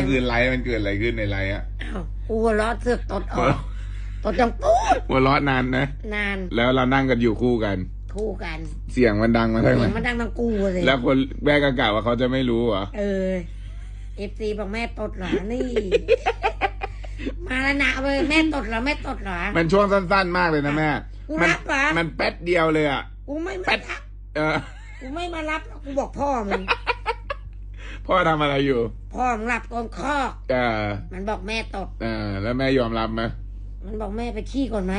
มื่อคืนไลฟ์มันเกิดอะไรขึ้นในไลฟ์อะอ้าวกูหัวเร้อเสือกตดออกตดดังปูดหัวเราะนานนะ นาน แล้วเรานั่งกันอยู่คู่กัน คู่กัน เสียงมันดังมาทั้งเสีนั้ยงนมันดังทั้งกูเลยแล้วคนแม่ก็กล่าวว่าเขาจะไม่รู้เหรอ เออเอฟซีบอกแม่ตดเหรอนี่ มาแล้วนะเว้ยแม่ตดเหรอแม่ตดเหรอ มันช่วงสั้นๆมากเลยนะแม่กูมัรับเหรอมันแป๊ดเดียวเลยอะ กูไม่แป๊มาดรับเออ กูไม่มารับหรอกกูบอกพ่อมึง พ่อทำอะไรอยู่ พ่อมึงหลับตรงคอกเออมันบอกแม่ตดเออแล้วแม่ยอมรับไหมมันบอกแม่ไปขี้ก่อนไหม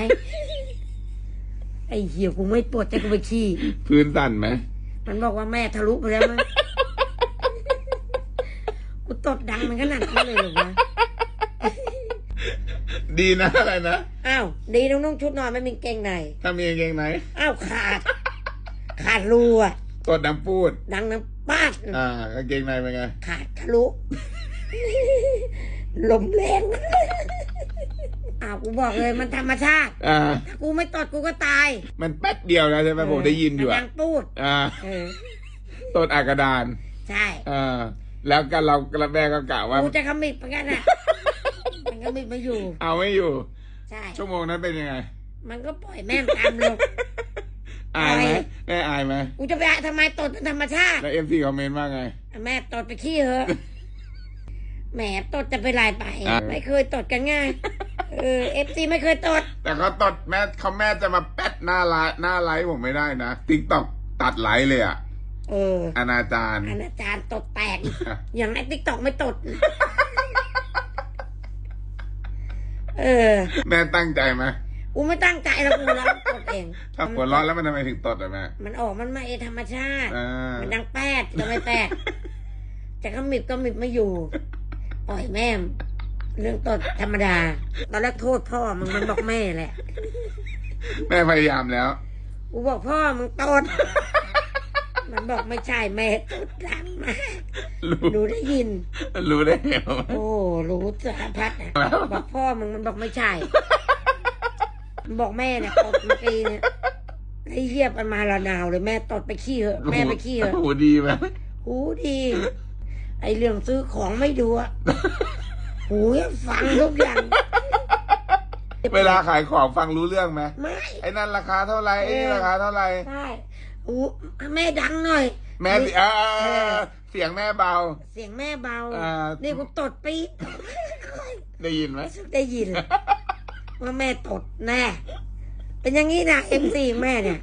ไอ้เหี้ยกูไม่ปวดแต่กูไปขี้พื้นสั่นไหมมันบอกว่าแม่ทะลุไปแล้วมั้งกูตดดังมันขนาดนั้นเลยเหรอวะดีนะอะไรนะอ้าวดีน้องนุ่งชุดนอนไม่มีกางเกงในถ้ามีกางเกงไหนอ้าวขาด ขาดรูอะตดดังพูด ดังน้ำ ป้าดอ่ากางเกงในเป็นไง ขาดทะลุลมแรงอ้าวกูบอกเลยมันธรรมชาติอ่า ถ้ากูไม่ตดกูก็ตายมันแป๊ดเดียวนะใช่ไหมผมได้ยินอยู่มัอะดังปูดอ่าเออตดอากระดานใช่อ่าแล้วก็เรากระแม่ก็กล่าวว่า กูจะขมิบเหมือนกันอะมันก็มิบมาอยู่ เอาไม่อยู่ ใช่ ชั่วโมงนั้นเป็นยังไง มันก็ปล่อยแม่งตามลง อายไหมอาย แม่อายไหมกูจะไปทำไมตดเป็นธรรมชาติ แล้วเอ็มซีคอมเมนต์ว่าไง แม่ตดไปขี้เหอะ แหมตดจะไปลายไป อะไม่เคยตดกันง่าย เออเอฟซีไม่เคยตด แต่เขาตดแม่เขาแม่จะมาแป๊ดหน้าไลน์หน้าไลฟ์ผมไม่ได้นะติ๊กต็อกตัดไลฟ์เลยอะเอออนาจารอนาจารย์ตดแตกอย่างไอ้ติ๊กตอกไม่ตด เออ แม่ตั้งใจไหม กูไม่ตั้งใจแล้วกูร้องตดเองถ้าหัวเร้อนแล้วมันทำไมถึงตดอะแม่ มันออกมันมาเองธรรมชาติ อ่ามันดังแป๊ดจะไม่แป๊ดจะขมิบก็มิบไม่อยู่ ปล่อยแม่มเรื่องตดธรรมดา ตอนแรกโทษพ่อมึงมันบอกแม่แหละ แม่พยายามแล้ว กูบอกพ่อมึงตด มันบอกไม่ใช่แม่ตดดังมากรู้หนูได้ยิน รู้ได้ไงวะ โอ้รู้สารพัดนะบอกพ่อมึงมันบอกไม่ใช่มัน บอกแม่เนี่ยตดเมื่อกี้เนี่ยไอ้เหี้ยมันมาละนาวเลยแม่ตดไปขี้เหอะแม่ไปขี้เหอะหูดีไหมหูดี ไอเรื่องซื้อของไม่ดูอะหูยังฟังทุกอย่าง เวลาขายของฟังรู้เรื่องไหมไม่ไอ้นั่นราคาเท่าไหร่ไอ้นี่ราคาเท่าไหร่ใช่หูแม่ดังหน่อย แม่สิเออเออเออเสียงแม่เบา เสียงแม่เบาอ่านี่กูตดปี๊ดได้ยินไหมรู้สึกได้ยิน ว่าแม่ตดแน่ เป็นอย่างนี้นะเอ็มซีแม่เนี่ย